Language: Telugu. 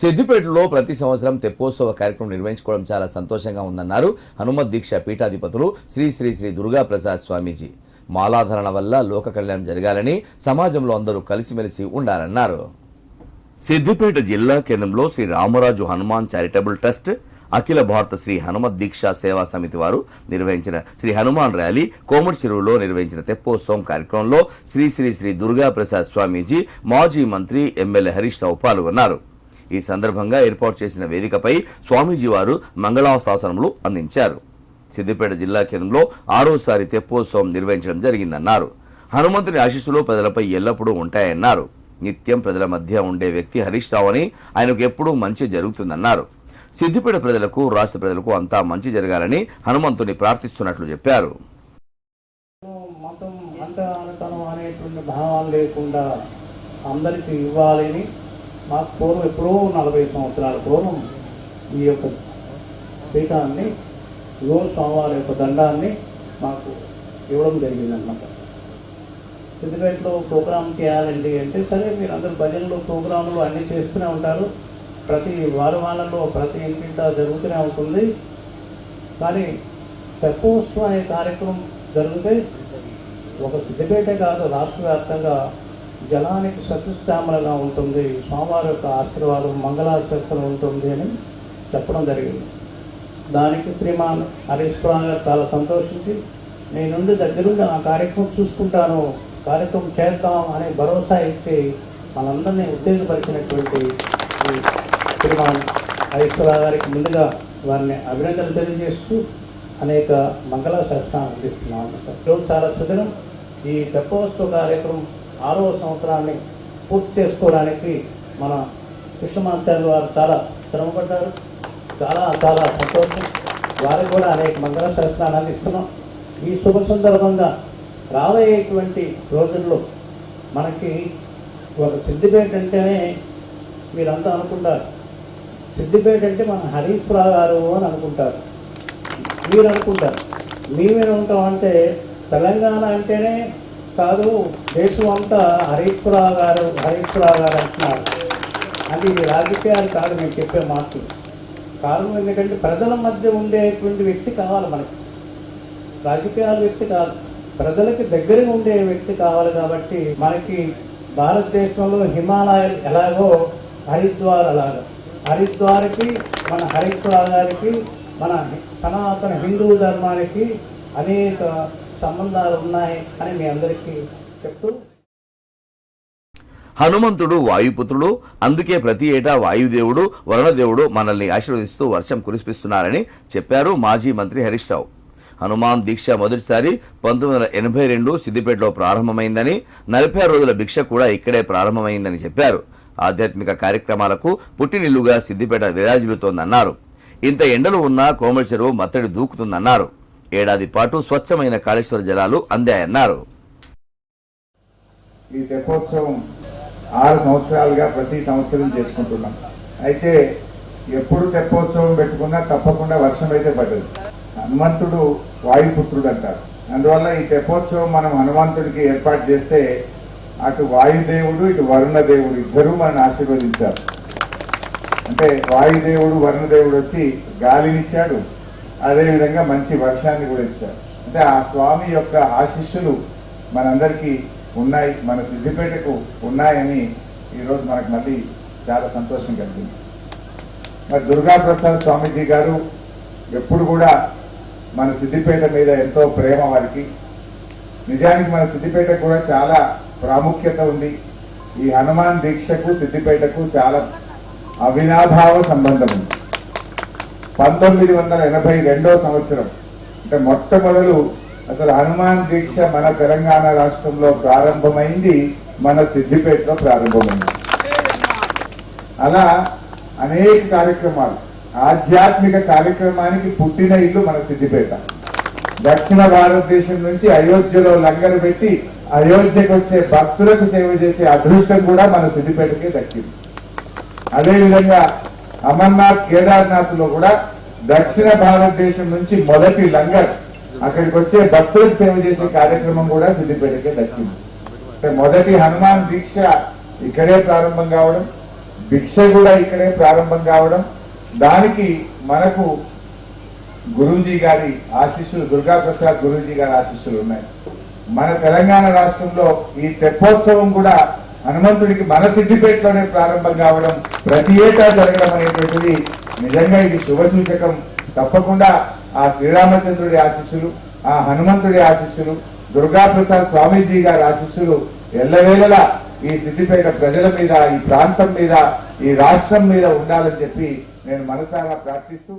సిద్దిపేటలో ప్రతి సంవత్సరం తెప్పోత్సవ కార్యక్రమం నిర్వహించుకోవడం చాలా సంతోషంగా ఉందన్నారు హనుమత్ దీక్ష పీఠాధిపతులు శ్రీ శ్రీ శ్రీ దుర్గా ప్రసాద్ స్వామీజీ. మాలాధరణ వల్ల లోక కళ్యాణం జరగాలని సమాజంలో అందరూ కలిసిమెలిసి ఉండాలన్నారు. సిద్దిపేట జిల్లా కేంద్రంలో శ్రీ రామరాజు హనుమాన్ చారిటబుల్ ట్రస్ట్ అఖిల భారత శ్రీ హనుమత్ దీక్షా సేవా సమితి వారు నిర్వహించిన శ్రీ హనుమాన్ ర్యాలీ కోమటి చెరువులో నిర్వహించిన తెప్పోత్సవం కార్యక్రమంలో శ్రీ శ్రీ శ్రీ దుర్గా ప్రసాద్ స్వామీజీ మాజీ మంత్రి ఎమ్మెల్యే హరీష్ రావు పాల్గొన్నారు. ఈ సందర్భంగా ఏర్పాటు చేసిన వేదికపై స్వామీజీ వారు మంగళాశాసనములు అందించారు. సిద్దిపేట జిల్లా కేంద్రంలో ఆరోసారి తెప్పోత్సవం నిర్వహించడం జరిగిందన్నారు. హనుమంతుని ఆశీస్సులు ప్రజలపై ఎల్లప్పుడూ ఉంటాయన్నారు. నిత్యం ప్రజల మధ్య ఉండే వ్యక్తి హరీష్ రావు అని ఆయనకు ఎప్పుడూ మంచి జరుగుతుందన్నారు. సిద్దిపేట ప్రజలకు రాష్ట్ర ప్రజలకు అంతా మంచి జరగాలని హనుమంతుని ప్రార్థిస్తున్నట్లు చెప్పారు. మతం అంత అనేటువంటి భావాలు లేకుండా అందరికీ ఇవ్వాలని మాకు పూర్వం ఎప్పుడో నలభై సంవత్సరాల పూర్వం ఈ యొక్క పీఠాన్ని రోజు స్వామివారి యొక్క దండాన్ని మాకు ఇవ్వడం జరిగిందన్నమాట. సిద్దిపేటలో ప్రోగ్రామ్ చేయాలండి అంటే సరే మీరు అందరు భజనలు ప్రోగ్రాములు అన్నీ చేస్తూనే ఉంటారు. ప్రతి వారం వారంలో ప్రతి ఇంటింట జరుగుతూనే ఉంటుంది. కానీ తెప్పోత్సవం అనే కార్యక్రమం జరిగితే ఒక సిద్దిపేటే కాదు రాష్ట్ర వ్యాప్తంగా జలానికి సత్యస్థామలుగా ఉంటుంది స్వామివారి యొక్క ఆశీర్వాదం మంగళాశస్త్రం ఉంటుంది అని చెప్పడం జరిగింది. దానికి శ్రీమాన్ హరీష్ పురాణ్ గారు చాలా సంతోషించి నేను దగ్గరుండి ఆ కార్యక్రమం చూసుకుంటాను కార్యక్రమం చేద్దాం అనే భరోసా ఇచ్చి మనందరినీ ఉత్తేజపరిచినటువంటి శ్రీమాన్ హరీష్ పురాణ్ గారికి ముందుగా వారిని అభినందనలు తెలియజేస్తూ అనేక మంగళ శాస్త్రాన్ని అందిస్తున్నాను ఈరోజు చాలా సుదినం. ఈ తెప్పవస్తు కార్యక్రమం ఆరవ సంవత్సరాన్ని పూర్తి చేసుకోవడానికి మన కృష్ణమాచార్య వారు చాలా శ్రమపడ్డారు. చాలా చాలా సంతోషం. వారికి కూడా అనేక మంగళ శాస్త్రాన్ని ఇస్తున్నాం. ఈ శుభ సందర్భంగా రాబోయేటువంటి రోజుల్లో మనకి ఒక సిద్దిపేట అంటేనే మీరంతా అనుకుంటారు. సిద్దిపేట అంటే మన హరీశ్వరరావు గారు అని అనుకుంటారు. మీరు అనుకుంటారు మేమేమంటాం అంటే తెలంగాణ అంటేనే కాదు దేశం అంతా హరీశ్వరరావు గారు గారు అంటున్నారు. అంటే ఇది రాజకీయాలు కాదు మేము చెప్పే మాటలు. కారణం ఎందుకంటే ప్రజల మధ్య ఉండేటువంటి వ్యక్తి కావాలి మనకి. రాజకీయాల వ్యక్తి కాదు. ప్రజలకి దగ్గరగా ఉండే వ్యక్తి కావాలి కాబట్టి మనకి భారతదేశంలో హిమాలయాలు ఎలాగో హరిద్వార్ అలాగా. హరిద్వార్కి మన హరిద్వార్ గారికి మన సనాతన హిందూ ధర్మానికి అనేక సంబంధాలు ఉన్నాయి అని మీ అందరికీ చెప్తూ హనుమంతుడు వాయుపుత్రుడు అందుకే ప్రతి ఏటా వాయుదేవుడు వరుణదేవుడు మనల్ని ఆశీర్వదిస్తూ వర్షం కురిపిస్తున్నారని చెప్పారు మాజీ మంత్రి హరీష్ రావు. హనుమాన్ దీక్ష మొదటిసారి పంతొమ్మిది వందల ఎనభై రెండు సిద్దిపేటలో ప్రారంభమైందని నలభై ఆరు రోజుల భిక్ష కూడా ఇక్కడే ప్రారంభమైందని చెప్పారు. ఆధ్యాత్మిక కార్యక్రమాలకు పుట్టినిల్లుగా సిద్దిపేట విరాజులుతోందన్నారు ఇంత ఎండలు ఉన్నా కోమల చెరువు మత్తడి దూకుతుందన్నారు. ఏడాది పాటు స్వచ్ఛమైన కాళేశ్వర జలాలు అందాయన్నారు. ఈ తెప్పోత్సవం ఆరు సంవత్సరాలుగా ప్రతి సంవత్సరం చేసుకుంటున్నాం. అయితే ఎప్పుడు తెప్పోత్సవం పెట్టుకున్నా తప్పకుండా వర్షం అయితే పడదు. హనుమంతుడు వాయుపుత్రుడు అంటారు. అందువల్ల ఈ తెప్పోత్సవం మనం హనుమంతుడికి ఏర్పాటు చేస్తే అటు వాయుదేవుడు ఇటు వరుణ దేవుడు ఇద్దరూ మనల్ని ఆశీర్వదించారు. అంటే వాయుదేవుడు వరుణదేవుడు వచ్చి గాలినిచ్చాడు అదేవిధంగా మంచి వర్షాన్ని కూడా ఇచ్చారు. అంటే ఆ స్వామి యొక్క ఆశిష్యులు మనందరికీ ఉన్నాయి మన సిద్దిపేటకు ఉన్నాయని ఈరోజు మనకు మళ్ళీ చాలా సంతోషం కలిగింది. మరి దుర్గా ప్రసాద్ స్వామీజీ గారు ఎప్పుడు కూడా మన సిద్దిపేట మీద ఎంతో ప్రేమ వారికి. నిజానికి మన సిద్దిపేట కూడా చాలా ప్రాముఖ్యత ఉంది. ఈ హనుమాన్ దీక్షకు సిద్దిపేటకు చాలా అవినాభావ సంబంధం ఉంది. పంతొమ్మిది వందల ఎనభై రెండో సంవత్సరం. అంటే మొట్టమొదలు అసలు హనుమాన్ దీక్ష మన తెలంగాణ రాష్ట్రంలో ప్రారంభమైంది మన సిద్దిపేటలో ప్రారంభమైంది. అలా అనేక కార్యక్రమాలు ఆధ్యాత్మిక కార్యక్రమానికి పుట్టిన ఇల్లు మన సిద్దిపేట. దక్షిణ భారతదేశం నుంచి అయోధ్యలో లంగరు పెట్టి అయోధ్యకు వచ్చే భక్తులకు సేవ చేసే అదృష్టం కూడా మన సిద్దిపేటకే దక్కింది. అదేవిధంగా అమర్నాథ్ కేదార్నాథ్లో కూడా దక్షిణ భారతదేశం నుంచి మొదటి లంగర్ అక్కడికి వచ్చే భక్తులకు సేవ చేసే కార్యక్రమం కూడా సిద్దిపేటకే దక్కింది. అంటే మొదటి హనుమాన్ దీక్ష ఇక్కడే ప్రారంభం కావడం భిక్ష కూడా ఇక్కడే ప్రారంభం కావడం దానికి మనకు గురూజీ గారి ఆశీస్సులు దుర్గాప్రసాద్ గురూజీ గారి ఆశీస్సులు ఉన్నాయి. మన తెలంగాణ రాష్ట్రంలో ఈ తెప్పోత్సవం కూడా హనుమంతుడికి మన సిద్దిపేటలోనే ప్రారంభం కావడం ప్రతి ఏటా జరగడం అనేటువంటిది నిజంగా ఇది శుభ సూచకం. తప్పకుండా ఆ శ్రీరామచంద్రుడి ఆశీస్సులు ఆ హనుమంతుడి ఆశీస్సులు దుర్గాప్రసాద్ స్వామీజీ గారి ఆశీస్సులు ఎల్లవేళలా ఈ సిద్దిపేట ప్రజల మీద ఈ ప్రాంతం మీద ఈ రాష్ట్రం మీద ఉండాలని చెప్పి నేను మనసారా ప్రార్థిస్తూ